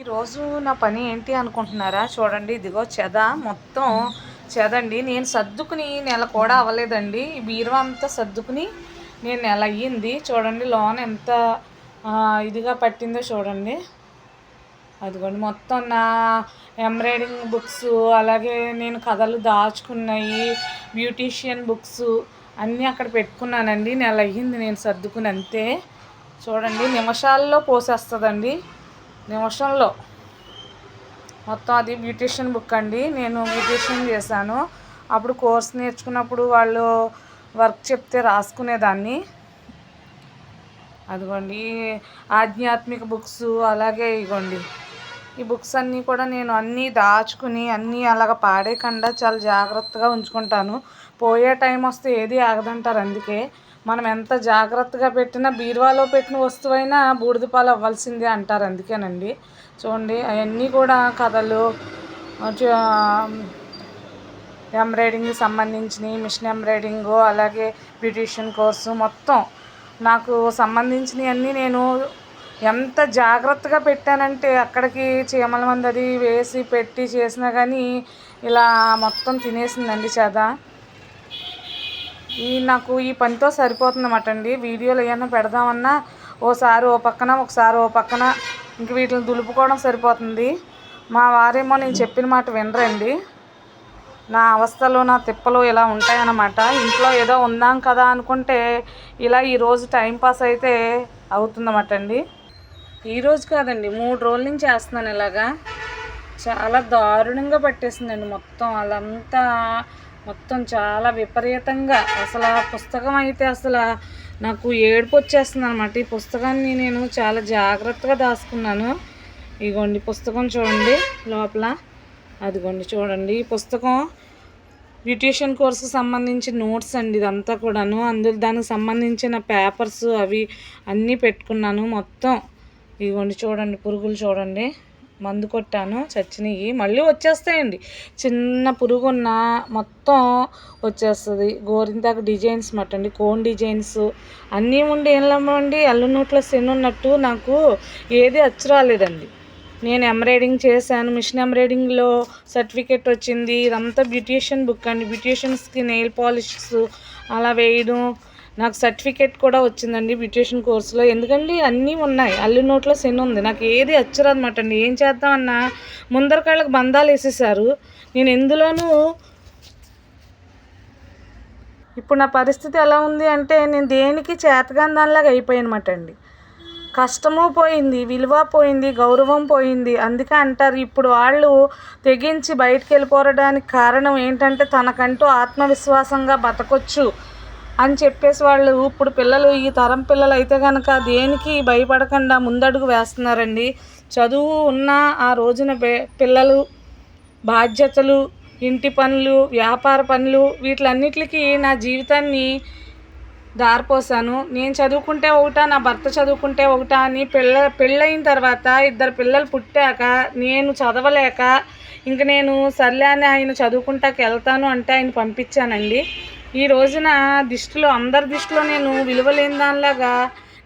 ఈరోజు నా పని ఏంటి అనుకుంటున్నారా? చూడండి ఇదిగో చెద. మొత్తం చెదండి. నేను సర్దుకుని నెల కూడా అవ్వలేదండి. ఈ బీరువా అంతా సర్దుకుని నేను నెల అయ్యింది. చూడండి లోన్ ఎంత ఇదిగా పట్టిందో చూడండి. అదిగోండి మొత్తం నా ఎంబ్రాయిడింగ్ బుక్స్ అలాగే నేను కథలు దాచుకున్నాయి బ్యూటీషియన్ బుక్స్ అన్నీ అక్కడ పెట్టుకున్నానండి. నెల అయ్యింది నేను సర్దుకుని అంతే. చూడండి నిమిషాల్లో పోసేస్తుందండి. నిమిషంలో మొత్తం అది బ్యూటిషియన్ బుక్ అండి. నేను బ్యూటిషియన్ చేశాను. అప్పుడు కోర్స్ నేర్చుకున్నప్పుడు వాళ్ళు వర్క్ చెప్తే రాసుకునేదాన్ని. అదిగోండి ఆధ్యాత్మిక బుక్స్ అలాగే ఇగోండి. ఈ బుక్స్ అన్నీ కూడా నేను అన్నీ దాచుకుని అన్నీ అలాగ పాడేయకుండా చాలా జాగ్రత్తగా ఉంచుకుంటాను. పోయే టైం వస్తే ఏది ఆగదంటారు అందుకే. మనం ఎంత జాగ్రత్తగా పెట్టినా బీరువాలో పెట్టిన వస్తువైనా బూడిదపాలు అవ్వాల్సిందే అంటారు అందుకేనండి. చూడండి అవన్నీ కూడా కథలు ఎంబ్రాయిడింగ్కి సంబంధించినవి మిషన్ ఎంబ్రాయిడింగ్ అలాగే బ్యూటీషియన్ కోర్సు మొత్తం నాకు సంబంధించినవన్నీ నేను ఎంత జాగ్రత్తగా పెట్టానంటే అక్కడికి చీమల మంది అది వేసి పెట్టి చేసినా కానీ ఇలా మొత్తం తినేసిందండి చదా. ఈ నాకు ఈ పనితో సరిపోతుందన్నమాట అండి. వీడియోలు ఏమైనా పెడదామన్నా ఓసారి ఓ పక్కన ఒకసారి ఓ పక్కన ఇంక వీటిని దులుపుకోవడం సరిపోతుంది. మా వారేమో నేను చెప్పిన మాట వినరండి. నా అవస్థలు నా తిప్పలు ఇలా ఉంటాయన్నమాట ఇంట్లో ఏదో ఉందాం కదా అనుకుంటే ఇలా ఈరోజు టైంపాస్ అయితే అవుతుందన్నమాట అండి. ఈరోజు కాదండి మూడు రోజుల నుంచి చేస్తున్నాను ఇలాగా. చాలా దారుణంగా పట్టేసిందండి మొత్తం. వాళ్ళంతా మొత్తం చాలా విపరీతంగా. అసలు ఆ పుస్తకం అయితే అసలు నాకు ఏడుపు వచ్చేస్తుంది అనమాట ఈ పుస్తకాన్ని నేను చాలా జాగ్రత్తగా దాచుకున్నాను ఇగోండి పుస్తకం చూడండి లోపల. అదిగోండి చూడండి. ఈ పుస్తకం బ్యూటిషియన్ కోర్సుకు సంబంధించిన నోట్స్ అండి ఇదంతా కూడాను. అందులో దానికి సంబంధించిన పేపర్స్ అవి అన్నీ పెట్టుకున్నాను మొత్తం. ఇదిగోండి చూడండి పురుగులు చూడండి. మందు కొట్టాను చచ్చినవి మళ్ళీ వచ్చేస్తాయండి. చిన్న పురుగున్న మొత్తం వచ్చేస్తుంది. గోరింతాక డిజైన్స్ మటండి కోన్ డిజైన్స్. అన్నీ ఉండి ఏం లమ్మండి అల్లు నోట్లో సెన్ ఉన్నట్టు నాకు ఏది అచ్చు రాలేదండి. నేను ఎంబ్రాయిడింగ్ చేశాను. మిషన్ ఎంబ్రాయిడింగ్లో సర్టిఫికేట్ వచ్చింది. ఇదంతా బ్యూటీషియన్ బుక్ అండి. బ్యూటీషియన్స్కి నెయిల్ పాలిష్స్ అలా వేయడం నాకు సర్టిఫికేట్ కూడా వచ్చిందండి బ్యూటిషన్ కోర్సులో. ఎందుకండి? అన్నీ ఉన్నాయి. అల్లు నోట్లో సెన్ ఉంది. నాకు ఏది అనమాట అండి. ఏం చేద్దామన్నా ముందర కాళ్ళకు బంధాలు వేసేసారు నేను ఎందులోనూ ఇప్పుడు నా పరిస్థితి ఎలా ఉంది అంటే నేను దేనికి చేతగాని దానిలాగా అయిపోయానమాట అండి. కష్టము పోయింది విలువ పోయింది గౌరవం పోయింది. అందుకే అంటారు ఇప్పుడు వాళ్ళు తెగించి బయటికి వెళ్ళిపోవడానికి కారణం ఏంటంటే తనకంటూ ఆత్మవిశ్వాసంగా బతకొచ్చు. అని చెప్పేసి వాళ్ళు ఇప్పుడు పిల్లలు ఈ తరం పిల్లలు అయితే కనుక దేనికి భయపడకుండా ముందడుగు వేస్తున్నారండి. చదువు ఉన్న ఆ రోజున పిల్లలు బాధ్యతలు ఇంటి పనులు వ్యాపార పనులు వీటిలన్నిటికీ నా జీవితాన్ని దారిపోసాను నేను చదువుకుంటే ఒకటా నా భర్త చదువుకుంటే ఒకటా అని పిల్ల పెళ్ళయిన తర్వాత ఇద్దరు పిల్లలు పుట్టాక నేను చదవలేక ఇంక నేను సర్లే అని ఆయన చదువుకుంటాకి వెళ్తాను అంటే ఆయన పంపించానండి. ఈ రోజున దిష్టిలో అందరి దిష్టిలో నేను విలువలేని దానిలాగా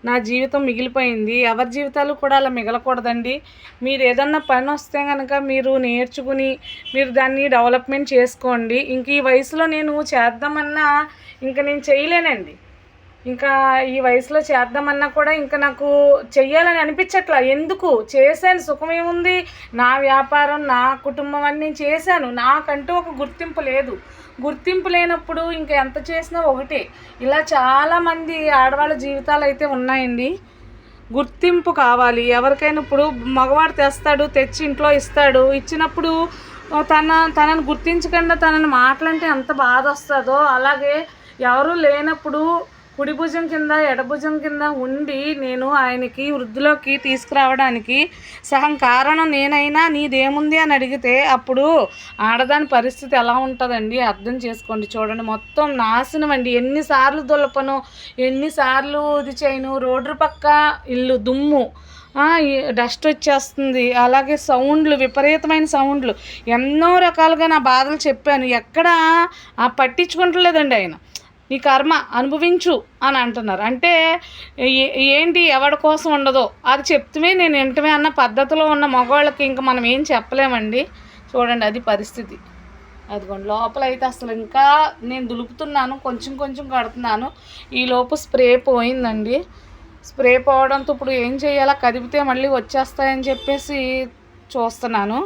నా జీవితం మిగిలిపోయింది. ఎవరి జీవితాలు కూడా అలా మిగలకూడదండి. మీరు ఏదన్నా పని వస్తే కనుక మీరు నేర్చుకుని మీరు దాన్ని డెవలప్మెంట్ చేసుకోండి. ఇంక ఈ వయసులో నేను చేద్దామన్నా ఇంక నేను చేయలేనండి. ఇంకా ఈ వయసులో చేద్దామన్నా కూడా ఇంకా నాకు చెయ్యాలని అనిపించట్లా. ఎందుకు? చేశాను సుఖమేముంది? నా వ్యాపారం నా కుటుంబం అని నేను చేశాను. నాకంటూ ఒక గుర్తింపు లేదు. గుర్తింపు లేనప్పుడు ఇంకా ఎంత చేసినా ఒకటే. ఇలా చాలామంది ఆడవాళ్ళ జీవితాలు అయితే ఉన్నాయండి. గుర్తింపు కావాలి. ఎవరికైనా ఇప్పుడు మగవాడు తెస్తాడు తెచ్చి ఇంట్లో ఇస్తాడు. ఇచ్చినప్పుడు తన తనను గుర్తించకుండా తనని మాటలంటే ఎంత బాధ వస్తుందో అలాగే ఎవరు లేనప్పుడు కుడి భుజం కింద ఎడభుజం కింద ఉండి నేను ఆయనకి వృద్ధిలోకి తీసుకురావడానికి సహం కారణం నేనైనా నీదేముంది అని అడిగితే అప్పుడు ఆడదాని పరిస్థితి ఎలా ఉంటుందండి? అర్థం చేసుకోండి చూడండి. మొత్తం నాశనం అండి. ఎన్నిసార్లు దులపను ఎన్నిసార్లు ఇది చేయను. రోడ్డు పక్క ఇల్లు దుమ్ము. డస్ట్ వచ్చేస్తుంది. అలాగే సౌండ్లు విపరీతమైన సౌండ్లు. ఎన్నో రకాలుగా నా బాధలు చెప్పాను. ఎక్కడ పట్టించుకుంటలేదండి ఆయన. నీ కర్మ అనుభవించు అని అంటున్నారు. అంటే ఏంటి ఎవరి కోసం ఉండదో అది చెప్తమే నేను వింటమే అన్న పద్ధతిలో ఉన్న మగవాళ్ళకి ఇంకా మనం ఏం చెప్పలేమండి. చూడండి అది పరిస్థితి. అదిగోండి లోపల అయితే అసలు ఇంకా నేను దులుపుతున్నాను కొంచెం కొంచెం కడుతున్నాను. ఈ లోపు స్ప్రే పోయిందండి. స్ప్రే పోవడంతో ఇప్పుడు ఏం చేయాలా? కదిపితే మళ్ళీ వచ్చేస్తాయని చెప్పేసి చూస్తున్నాను.